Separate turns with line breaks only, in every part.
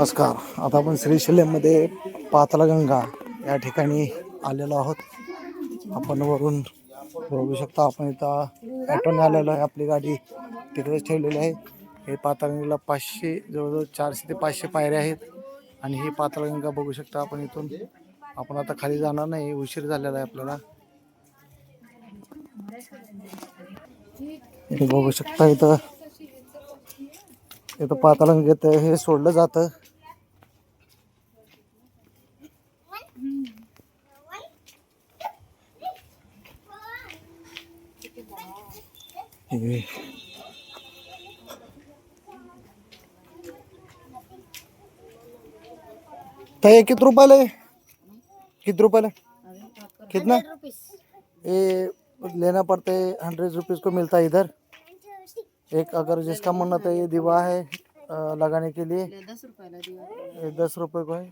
नमस्कार. आता आपण श्रीशैल्यममध्ये पातळगंगा या ठिकाणी आलेलो आहोत. आपण वरून बघू शकता आपण इथं ॲटोने आलेलो आहे. आपली गाडी तिकडेच ठेवलेली आहे. हे पातळगंगेला पाचशे जवळजवळ चारशे ते पाचशे पायऱ्या आहेत. आणि ही पातळगंगा बघू शकता आपण इथून. आपण आता खाली जाणार नाही उशीर झालेला आहे आपल्याला. बघू शकता इथं. इथं पाताळगंगेत हे सोडलं जातं. ताई किती रुपयाला आहे किती रुपयाला कितना? ये लेना पड़ता है हंड्रेड रुपीज़ को मिलता है इधर। एक अगर जिसका मन्नत है ये दीवा है लगाने के लिए।
दस
ये दस रुपए को है।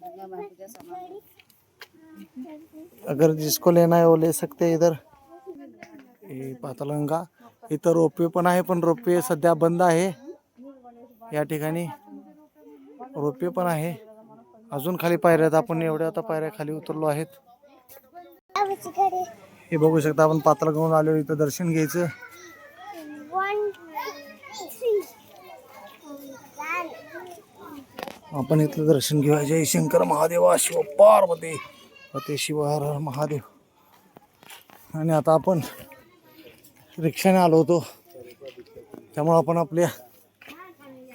अगर जिसको लेना है वो ले सकते हैं इधर। हे पातालंगा इथं रोपवे पण आहे पण रोपवे सध्या बंद आहे। या ठिकाणी रोपवे पण आहे। अजून खाली पायऱ्या आहेत आपण एवढ्या आता पायऱ्या खाली उतरलो आहेत. हे बघू शकता आपण पाताळगंगून आलो इथं दर्शन घ्यायचं. आपण इथलं दर्शन घेऊया. जय शंकर महादेवा शिव पार्वती. पते शिव हर हर महादेव. आणि आता आपण रिक्षाने आलो होतो. त्यामुळं आपण आपल्या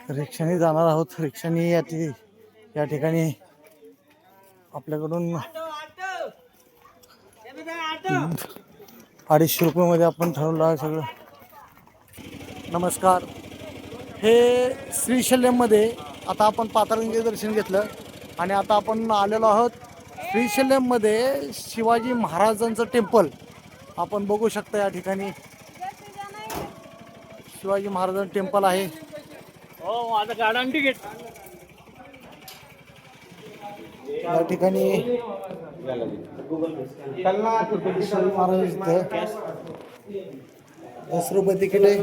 रिक्षाने जाणार आहोत. रिक्षाने या ठिकाणी आपल्याकडून अडीचशे रुपयामध्ये आपण ठरवलं आहे सगळं. नमस्कार. हे श्रीशल्यममध्ये आता आपण पाताळगंगे दर्शन घेतलं आणि आता आपण आलेलो आहोत श्रीशल्यममध्ये शिवाजी महाराजांचं टेम्पल. आपण बघू शकता या ठिकाणी. शिवाजी महाराजांचं टेम्पल आहे.
हो माझं गार्डन तिकीट
या ठिकाणी शिवाजी महाराज दस रुपये तिकीट आहे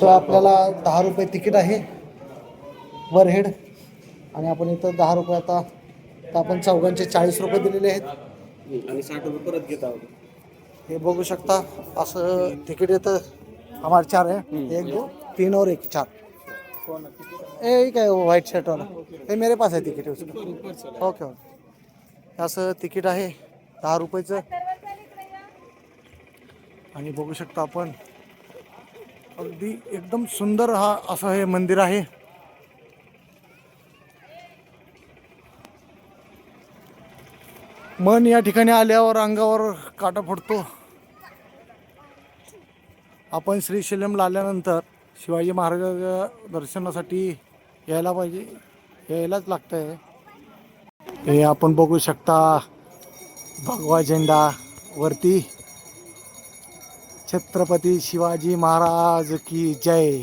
तो आपल्याला दहा रुपये तिकीट आहे. वर हेड आणि आपण इथं दहा रुपये आता आता आपण चौघांचे चाळीस रुपये दिलेले आहेत.
आणि साठ रुपये परत घेत आहोत.
हे बघू शकता असं तिकीट येतं. हमारे चार है एक दो तीन और एक चार. ए काय व्हाईट शर्ट वाला? हे मेरे पास आहे तिकीट. उसका ओके ओके असं तिकीट आहे. दहा रुपयाचं. आणि बघू शकता आपण. अगदी एकदम सुंदर हा असं हे मंदिर आहे. मन या ठिकाणी आल्यावर अंगावर काटा फुटतो. आपण श्रीशैलमला आल्यानंतर शिवाजी महाराजाच्या दर्शनासाठी यायला पाहिजे. यायलाच लागतं आहे हे आपण बघू शकता. भगवा झेंडा वरती छत्रपती शिवाजी महाराज की जय.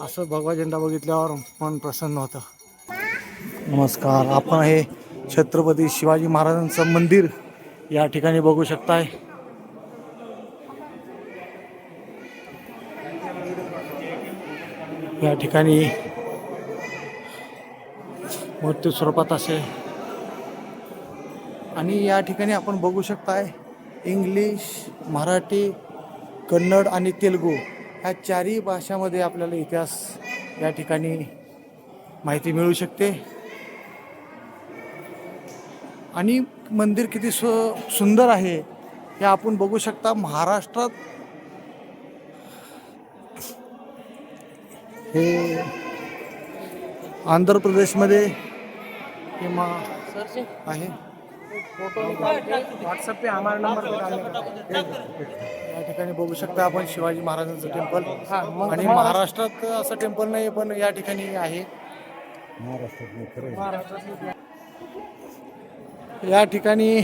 असं भगवा झेंडा बघितल्यावर मन प्रसन्न होतं. नमस्कार. आपण हे छत्रपती शिवाजी महाराजांचं मंदिर या ठिकाणी बघू शकताय. या ठिकाणी मृत्यू स्वरूपात असे. आणि या ठिकाणी आपण बघू शकताय इंग्लिश मराठी कन्नड आणि तेलुगू ह्या चारही भाषामध्ये आपल्याला इतिहास या ठिकाणी माहिती मिळू शकते. आणि मंदिर किती सु सुंदर आहे हे आपण बघू शकता. महाराष्ट्रात हे आंध्र प्रदेशमध्ये हे मा आहे.
व्हॉट्सअप पे हमारा नंबर
या ठिकाणी बघू शकता आपण शिवाजी महाराजांचं टेम्पल आणि महाराष्ट्रात असं टेम्पल नाही पण या ठिकाणी आहे. या ठिकाणी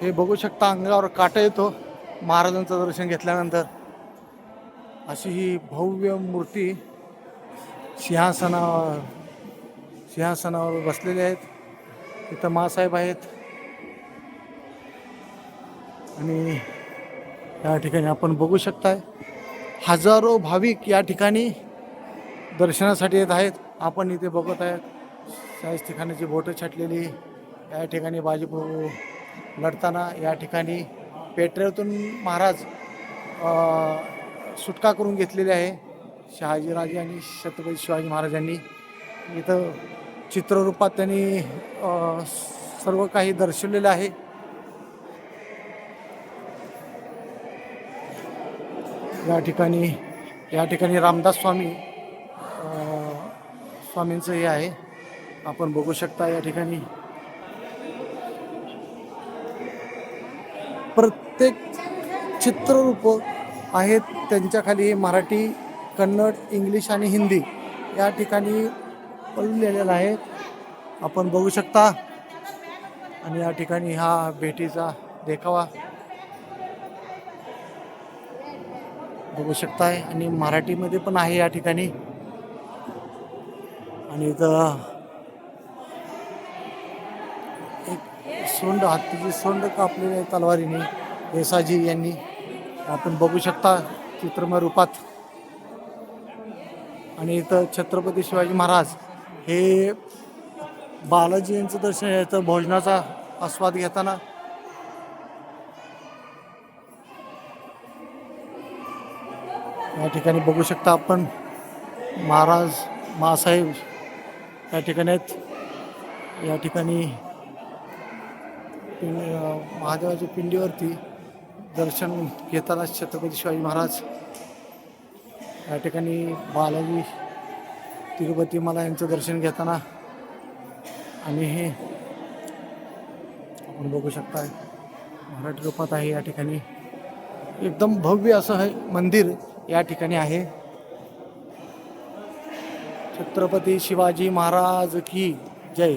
हे बघू शकता अंगावर काटा येतो. महाराजांचं दर्शन घेतल्यानंतर अशी ही भव्य मूर्ती सिंहासना सिंहासनावर बसलेले आहेत. इथं मासाहेब आहेत. आणि या ठिकाणी आपण बघू शकताय हजारो भाविक या ठिकाणी दर्शनासाठी येत आहेत. आपण इथे बघत आहेत. शाहीस ठिकाणाची बोटं छाटलेली या ठिकाणी बाजीप्रभू लढताना या ठिकाणी पेटरेतून महाराज सुटका करून घेतलेली आहे. शहाजीराजे आणि छत्रपती शिवाजी महाराजांनी. इथं चित्ररूपात त्यांनी सर्व काही दर्शवलेलं आहे. या ठिकाणी या ठिकाणी रामदास स्वामी स्वामींचं हे आहे. आपण बघू शकता या ठिकाणी. प्रत्येक चित्ररूप आहेत त्यांच्याखाली मराठी कन्नड इंग्लिश आणि हिंदी या ठिकाणी पडलेलेलं आहे आपण बघू शकता. आणि या ठिकाणी हा भेटीचा देखावा बघू शकताय. आणि मराठीमध्ये पण आहे या ठिकाणी. आणि इथं सोंड हत्तीची सोंड कापलेली आहे तलवारीने. येसाजी यांनी आपण बघू शकता चित्रमय रूपात. आणि इथं छत्रपती शिवाजी महाराज हे बालाजी यांचं दर्शन याचं भोजनाचा आस्वाद घेताना या ठिकाणी बघू शकता आपण महाराज मासाहेब या ठिकाणी आहेत. या ठिकाणी पिं- महादेवाच्या पिंडीवरती दर्शन घेताना छत्रपती शिवाजी महाराज या ठिकाणी बालाजी तिरुपती मला यांचं दर्शन घेताना आणि हे आपण बघू शकता मराठी रूपात आहे या ठिकाणी. एकदम भव्य असं हे मंदिर या ठिकाणी आहे. छत्रपती शिवाजी महाराज की जय.